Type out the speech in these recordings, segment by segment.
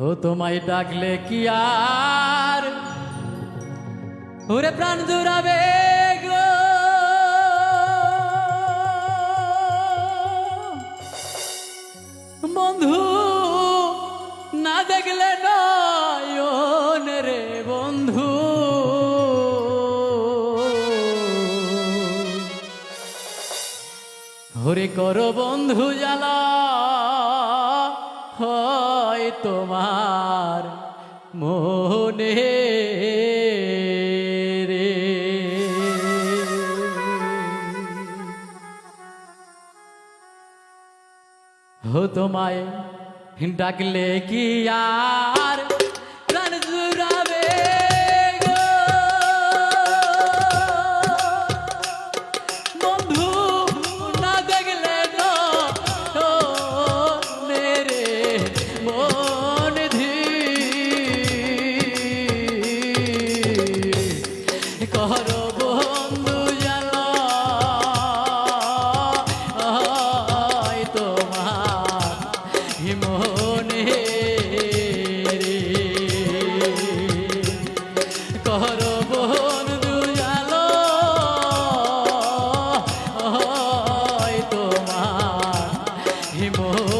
ও, তোমায় ডাকলে কি আর? ওরে প্রাণ জুড়াবে গো। বন্ধু, না দেখলে নয়ন রে বন্ধু। হরে করো বন্ধু জ্বালা। হয় তোমার মনে রে। হো তোমায় ডাকলে কি আর কর বন্ধু জালা। তোমার মনে কর বন্ধু জালো। তোমার মনে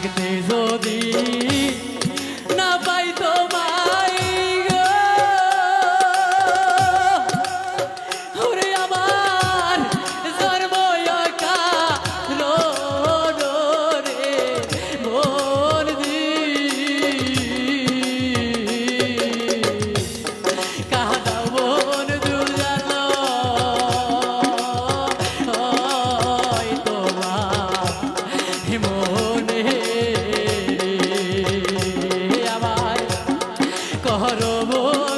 থাকতে যদি না পাই কর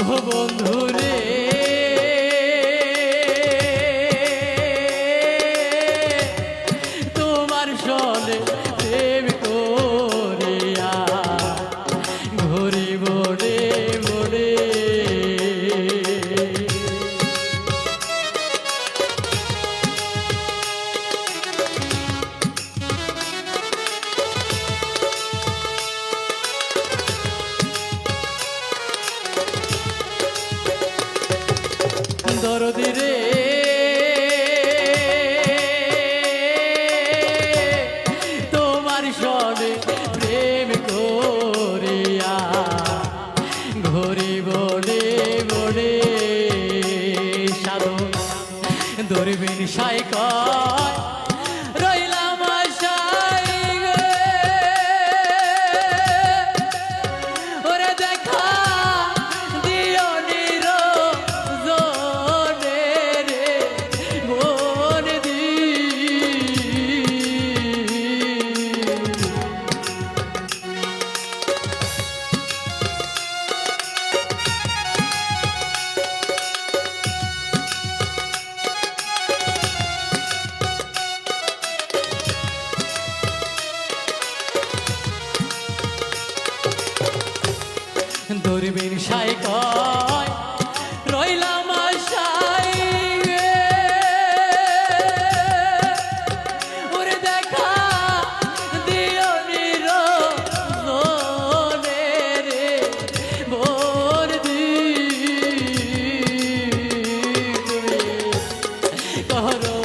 ও বন্ধু দরবিন সাই কয় রইলাম সাই ওরে দেখা দিও নির রে ভোর দি কহরো